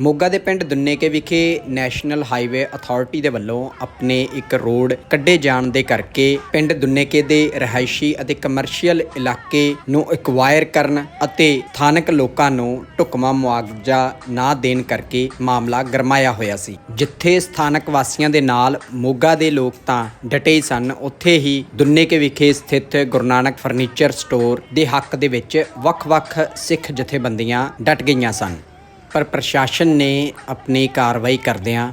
ਮੋਗਾ ਦੇ ਪਿੰਡ ਦੁੰਨੇਕੇ ਵਿਖੇ ਨੈਸ਼ਨਲ ਹਾਈਵੇ ਅਥਾਰਟੀ ਦੇ ਵੱਲੋਂ ਆਪਣੇ ਇੱਕ ਰੋਡ ਕੱਢੇ ਜਾਣ ਦੇ ਕਰਕੇ ਪਿੰਡ ਦੁੰਨੇਕੇ ਦੇ ਰਹਾਇਸ਼ੀ ਅਤੇ ਕਮਰਸ਼ੀਅਲ ਇਲਾਕੇ ਨੂੰ ਐਕਵਾਇਰ ਕਰਨ ਅਤੇ ਸਥਾਨਕ ਲੋਕਾਂ ਨੂੰ ਢੁਕਵਾਂ ਮੁਆਵਜ਼ਾ ਨਾ ਦੇਣ ਕਰਕੇ ਮਾਮਲਾ ਗਰਮਾਇਆ ਹੋਇਆ ਸੀ। ਜਿੱਥੇ ਸਥਾਨਕ ਵਾਸੀਆਂ ਦੇ ਨਾਲ ਮੋਗਾ ਦੇ ਲੋਕ ਤਾਂ ਡਟੇ ਹੀ ਸਨ, ਉੱਥੇ ਹੀ ਦੁੰਨੇਕੇ ਵਿਖੇ ਸਥਿਤ ਗੁਰੂ ਨਾਨਕ ਫਰਨੀਚਰ ਸਟੋਰ ਦੇ ਹੱਕ ਦੇ ਵਿੱਚ ਵੱਖ-ਵੱਖ ਸਿੱਖ ਜਥੇਬੰਦੀਆਂ ਡਟ ਗਈਆਂ ਸਨ। ਪਰ ਪ੍ਰਸ਼ਾਸਨ ਨੇ ਆਪਣੀ ਕਾਰਵਾਈ ਕਰਦਿਆਂ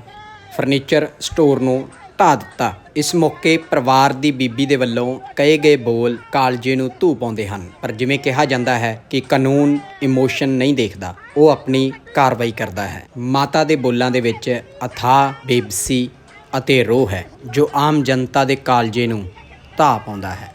ਫਰਨੀਚਰ ਸਟੋਰ ਨੂੰ ਢਾ ਦਿੱਤਾ। ਇਸ ਮੌਕੇ ਪਰਿਵਾਰ ਦੀ ਬੀਬੀ ਦੇ ਵੱਲੋਂ ਕਹੇ ਗਏ ਬੋਲ ਕਾਲਜੇ ਨੂੰ ਧੂ ਪਾਉਂਦੇ ਹਨ। ਪਰ ਜਿਵੇਂ ਕਿਹਾ ਜਾਂਦਾ ਹੈ ਕਿ ਕਾਨੂੰਨ ਇਮੋਸ਼ਨ ਨਹੀਂ ਦੇਖਦਾ, ਉਹ ਆਪਣੀ ਕਾਰਵਾਈ ਕਰਦਾ ਹੈ। ਮਾਤਾ ਦੇ ਬੋਲਾਂ ਦੇ ਵਿੱਚ ਅਥਾਹ, ਬੇਬਸੀ ਅਤੇ ਰੋਹ ਹੈ, ਜੋ ਆਮ ਜਨਤਾ ਦੇ ਕਾਲਜੇ ਨੂੰ ਧਾ ਪਾਉਂਦਾ ਹੈ।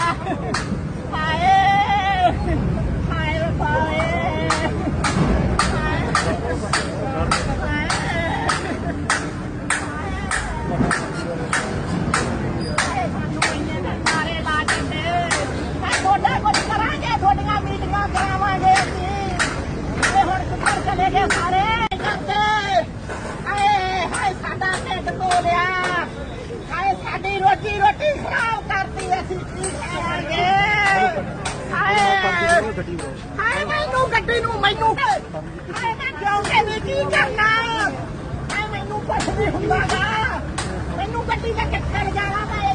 ਸਾਡਾ ਢਿੱਡ ਹਾਏ, ਸਾਡੀ ਰੋਜੀ ਰੋਟੀ ਖਰਾਬ ਕਰਤੀ ਅਸੀਂ, ਕੀ ਕਰਾਂਗੇ ਹਾਏ ਹਾਏ, ਮੈਨੂੰ ਗੱਡੀ ਨੂੰ, ਮੈਨੂੰ ਹਾਏ, ਮੈਂ ਜਾਉਂਗੇ ਵੀ ਕੀ ਕਰਨਾ? ਹਾਏ, ਮੈਨੂੰ ਕੁਛ ਨਹੀਂ ਹੁੰਦਾਗਾ। ਮੈਨੂੰ ਗੱਡੀ ਦਾ ਚੱਕਰ ਜਾਣਾ ਮੈਂ